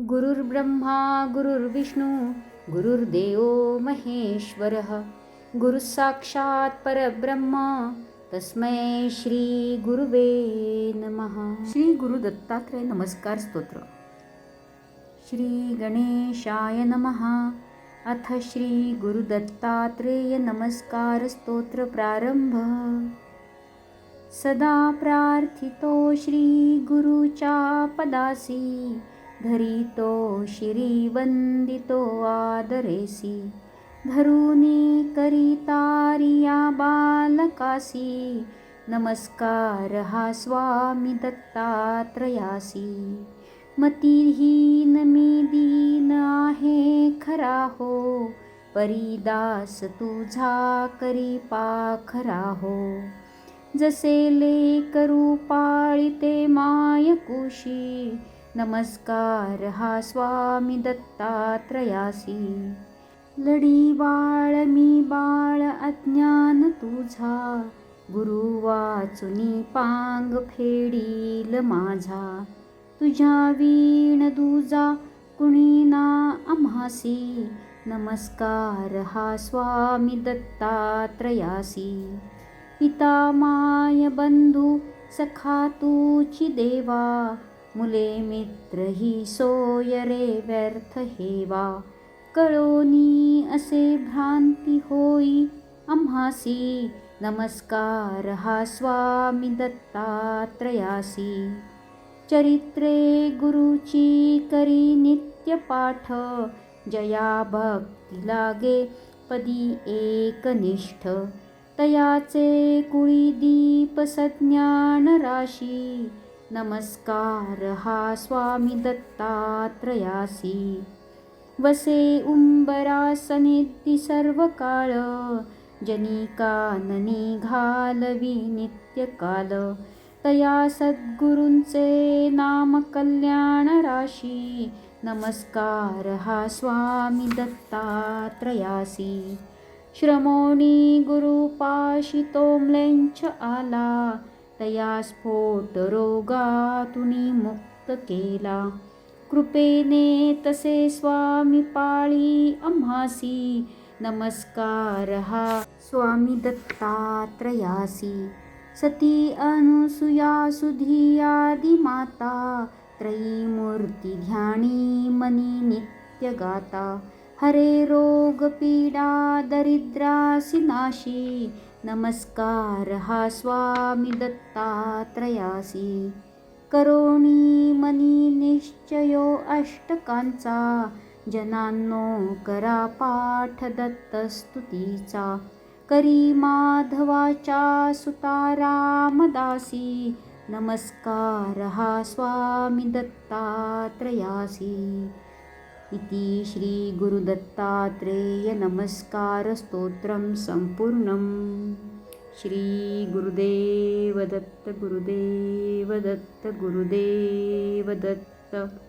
गुरुर्ब्रह्मा गुरुर्विष्णू गुरुर्देव महेश्वरः गुरुः साक्षात् परब्रह्म तस्मै श्री गुरुवे नमः. श्री गुरु दत्तात्रय नमस्कार स्तोत्र. श्री गणेशाय नमः. अथ श्री गुरुदत्तात्रेय नमस्कार स्तोत्र प्रारंभ. सदा प्रार्थितो श्रीगुरुच्या पदासी धरितो शिरीवंदितो आदरेसी धरुनी करितारिया बालकासी नमस्कार हा स्वामी दत्तात्रयासी. मतिहीन मी दीन आहे खरा हो परिदास तुझा करी पाखरा हो. जसे लेकरू पाळिते मायकुशी नमस्कार हा स्वामी दत्तात्रयासी. लढी बाळ मी बाळ अज्ञान तुझा. गुरु वाचुनी पांग फेडील माझा. तुझ्या वीण दुजा कुणी ना आम्हासी. नमस्कार हा स्वामी दत्तात्रयासी. पिता माय बंधू सखा तूची देवा. मुले मित्र ही सोय रे व्यर्थ हेवा. कळोनी असे भ्रांती होई. आम्हासी नमस्कार हा स्वामी दत्तात्रयासी. चरित्रे गुरुची करी नित्य पाठ. जया भक्ती लागे पदी एकनिष्ठ तयाचे कुळी दीप सज्ञान राशी. नमस्कार हा स्वामी दत्तात्रयासी. वसे उंबरासनिधी सर्व काळ जनी काननी घालवी नित्य काल तया सद्गुरूंचे नाम कल्याण राशी. नमस्कार हा स्वामी दत्तात्रयासी. श्रमोणी गुरुपाशी तोमलेंच आला तया स्फोट रोगातुनी मुक्त केला. कृपेने तसे स्वामी पाळी आम्हासी नमस्कार हा स्वामी दत्तात्रयासी. सती अनुसुया सुधियादि माता. त्रयी मूर्ती ध्यानी मनी नित्य गाता. हरे रोग पीडा दरिद्रासी नाशी नमस्कार हा स्वामी दत्तात्रयासी। करोणी मनी निश्चयो अष्टकांचा जनांनो करा पाठ दत्तस्तुतीचा। करी माधवाच्या सुता रामदासी नमस्कार हा स्वामी दत्तात्रयासी। इति श्रीगुरुदत्तात्रेयनमस्कारस्तोत्रं सम्पूर्णं। श्रीगुरुदेवदत्त गुरुदेवदत्त गुरुदेवदत्त।